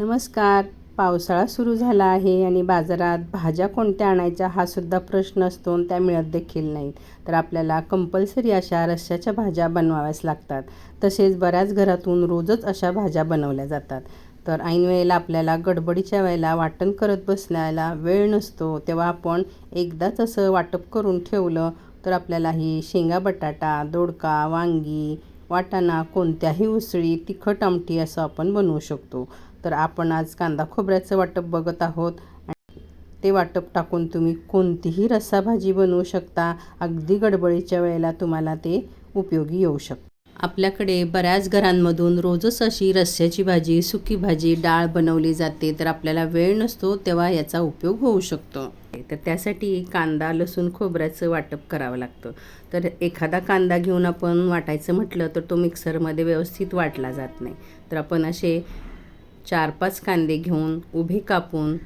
नमस्कार. पावसाळा सुरू झाला आहे आणि बाजारात भाज्या कोणत्या आणायच्या हा सुद्धा प्रश्न असतो आणि त्या मिळत देखील नाहीत. तर आपल्याला कंपल्सरी अशा रश्श्याच्या भाज्या बनवाव्याच लागतात. तसेच बऱ्याच घरातून रोजच अशा भाज्या बनवल्या जातात. तर ऐन वेळेला आपल्याला गडबडीच्या वेळेला वाटण करत बसण्याला वेळ नसतो. तेव्हा आपण एकदाच असं वाटप करून ठेवलं तर आपल्याला ही शेंगा बटाटा दोडका वांगी वाटाणा कोणत्याही उसळी तिखट आमटी असं आपण बनवू शकतो. तर आपण आज कांदा खोबऱ्याचं वाटप बघत आहोत. ते वाटप टाकून तुम्ही कोणतीही रस्साभाजी बनवू शकता. अगदी गडबडीच्या वेळेला तुम्हाला ते उपयोगी येऊ शकतं. आपल्याकडे बऱ्याच घरांमधून रोजच अशी रस्स्याची भाजी सुकी भाजी डाळ बनवली जाते. तर आपल्याला वेळ नसतो तेव्हा याचा उपयोग होऊ शकतो. तर त्यासाठी कांदा लसूण खोबऱ्याचं वाटप करावं लागतं. तर एखादा कांदा घेऊन आपण वाटायचं म्हटलं तर तो मिक्सरमध्ये व्यवस्थित वाटला जात नाही. तर आपण असे चार पाच कांदे घेऊन उभे कापून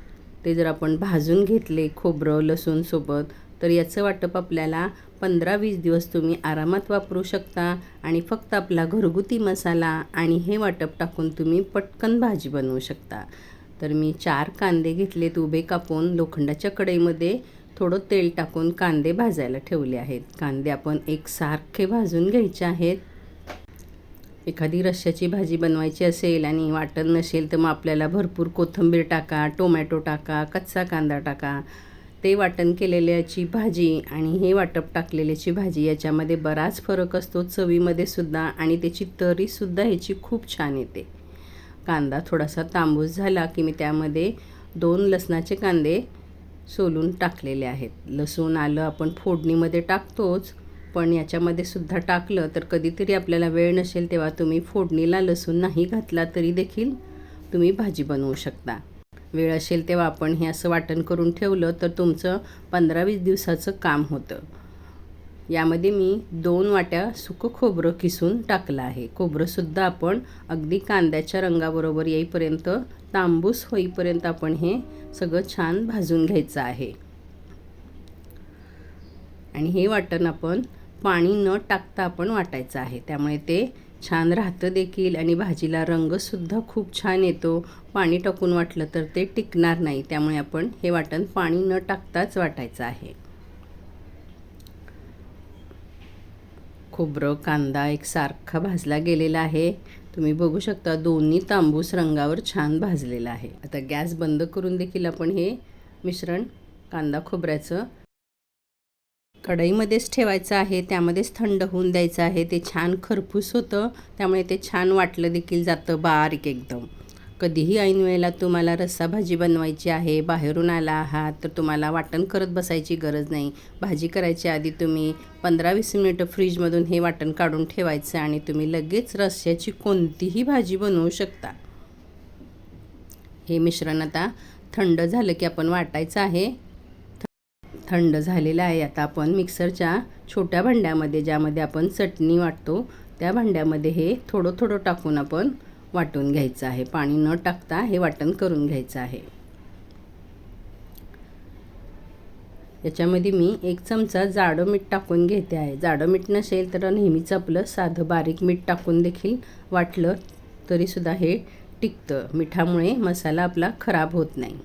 ते जर आपण भाजून घेतले खोबरं लसूणसोबत तर याचं वाटप आपल्याला पंधरा वीस दिवस तुम्ही आरामात वापरू शकता आणि फक्त आपला घरगुती मसाला आणि हे वाटप टाकून तुम्ही पटकन भाजी बनवू शकता. तर मी चार कांदे घेतलेत उभे कापून. लोखंडाच्या कढईमध्ये थोडं तेल टाकून कांदे भाजायला ठेवले आहेत. कांदे आपण एकसारखे भाजून घ्यायचे आहेत. एखादी रश्श्याची भाजी बनवायची असेल आणि वाटण नसेल तर मग आपल्याला भरपूर कोथिंबीर टाका टोमॅटो टाका कच्चा कांदा टाका. ते वाटण केलेल्याची भाजी आणि हे वाटप टाकलेल्याची भाजी याच्यामध्ये बराच फरक असतो. चवीमध्ये सुद्धा आणि त्याची तरीसुद्धा ह्याची खूप छान येते. कांदा थोडासा तांबूस झाला की मी त्यामध्ये दोन लसणाचे कांदे सोलून टाकलेले आहेत. लसूण आलं आपण फोडणीमध्ये टाकतोच पण याच्यामध्ये सुद्धा टाकलं तर कधीतरी आपल्याला वेळ नसेल तेव्हा तुम्ही फोडणीला लसूण नाही घातला तरी देखील तुम्ही भाजी बनवू शकता. वेळ असेल तेव्हा आपण हे असं वाटण करून ठेवलं तर तुमचं पंधरा वीस दिवसाचं काम होतं. यामध्ये मी दोन वाट्या सुकं खोबरं किसून टाकलं आहे. खोबरंसुद्धा आपण अगदी कांद्याच्या रंगाबरोबर येईपर्यंत तांबूस होईपर्यंत आपण हे सगळं छान भाजून घ्यायचं आहे. आणि हे वाटण आपण पाणी न टाकता आपण वाटायचं आहे. त्यामुळे ते छान राहतं देखील आणि भाजीला रंगसुद्धा खूप छान येतो. पाणी टाकून वाटलं तर ते टिकणार नाही. त्यामुळे आपण हे वाटण पाणी न टाकताच वाटायचं आहे. खोबरं कांदा एक सारखा भाजला गेलेला आहे. तुम्ही बघू शकता दोन्ही तांबूस रंगावर छान भाजलेला आहे. आता गॅस बंद करून देखील आपण हे मिश्रण कांदा खोबऱ्याचं कढईमध्येच ठेवायचं आहे त्यामध्येच थंड होऊन द्यायचं आहे. ते छान खरपूस होतं त्यामुळे ते छान वाटलं देखील जातं बारीक एकदम. कधीही ऐन वेळेला तुम्हाला रस्सा भाजी बनवायची आहे बाहेरून आला आहात तर तुम्हाला वाटण करत बसायची गरज नाही. भाजी करायच्या आधी तुम्ही पंधरा वीस मिनिटं फ्रीजमधून हे वाटण काढून ठेवायचं आणि तुम्ही लगेच रस्स्याची कोणतीही भाजी बनवू शकता. हे मिश्रण आता थंड झालं की आपण वाटायचं आहे. थंड झालेलं आहे. आता आपण मिक्सरच्या छोट्या भांड्यामध्ये ज्यामध्ये आपण चटणी वाटतो त्या भांड्यामध्ये हे थोडं थोडं टाकून आपण वाटून घ्यायचं आहे. पाणी न टाकता हे वाटण करून घ्यायचं आहे. याच्यामध्ये मी एक चमचा जाडं मीठ टाकून घेते आहे. जाडं मीठ नसेल तर नेहमीच आपलं साधं बारीक मीठ टाकून देखील वाटलं तरीसुद्धा हे टिकतं. मिठामुळे मसाला आपला खराब होत नाही.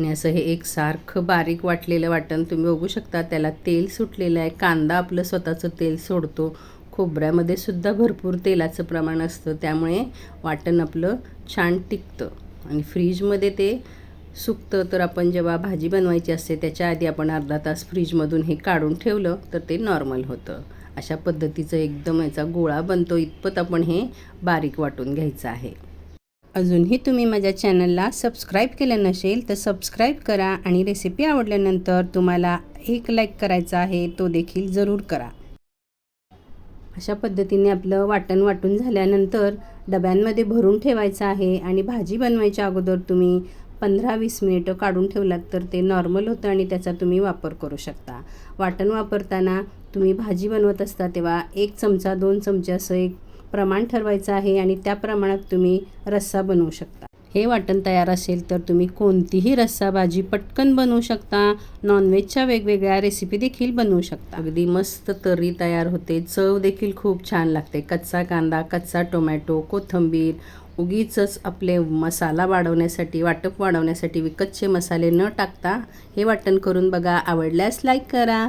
आणि असं हे एक सारखं बारीक वाटलेलं वाटण. तुम्ही बघू शकता त्याला तेल सुटलेलं आहे. कांदा आपलं स्वतःचं तेल सोडतो. खोबऱ्यामध्ये सुद्धा भरपूर तेलाचं प्रमाण असतं. त्यामुळे वाटण आपलं छान टिकतं. आणि फ्रीजमध्ये ते सुकतं. तर आपण जेव्हा भाजी बनवायची असते त्याच्या आधी आपण अर्धा तास फ्रीजमधून हे काढून ठेवलं तर ते नॉर्मल होतं. अशा पद्धतीचं एकदम याचा गोळा बनतो. इतपत आपण हे बारीक वाटून घ्यायचं आहे. अजूनही तुम्ही माझ्या चॅनलला सबस्क्राईब केलं नसेल तर सबस्क्राईब करा आणि रेसिपी आवडल्यानंतर तुम्हाला एक लाईक करायचा आहे तो देखील जरूर करा. अशा पद्धतीने आपलं वाटण वाटून झाल्यानंतर डब्यांमध्ये भरून ठेवायचं आहे आणि भाजी बनवायच्या अगोदर तुम्ही पंधरा वीस मिनिटं काढून ठेवलात तर ते नॉर्मल होतं आणि त्याचा तुम्ही वापर करू शकता. वाटण वापरताना तुम्ही भाजी बनवत असता तेव्हा एक चमचा दोन चमचे असं एक प्रमाण ठरवायचं आहे आणि त्या प्रमाणात तुम्ही रस्सा बनवू शकता. हे वाटण तयार असेल तर तुम्ही कोणतीही रस्सा भाजी पटकन बनवू शकता. नॉनव्हेजच्या वेगवेगळ्या रेसिपी देखील बनवू शकता. अगदी मस्त तर्री तयार होते. चव देखील खूप छान लागते. कच्चा कांदा कच्चा टोमॅटो कोथिंबीर उगीचच आपले मसाला वाढवण्यासाठी वाटप वाढवण्यासाठी विकतचे मसाले न टाकता हे वाटण करून बघा. आवडल्यास लाईक करा.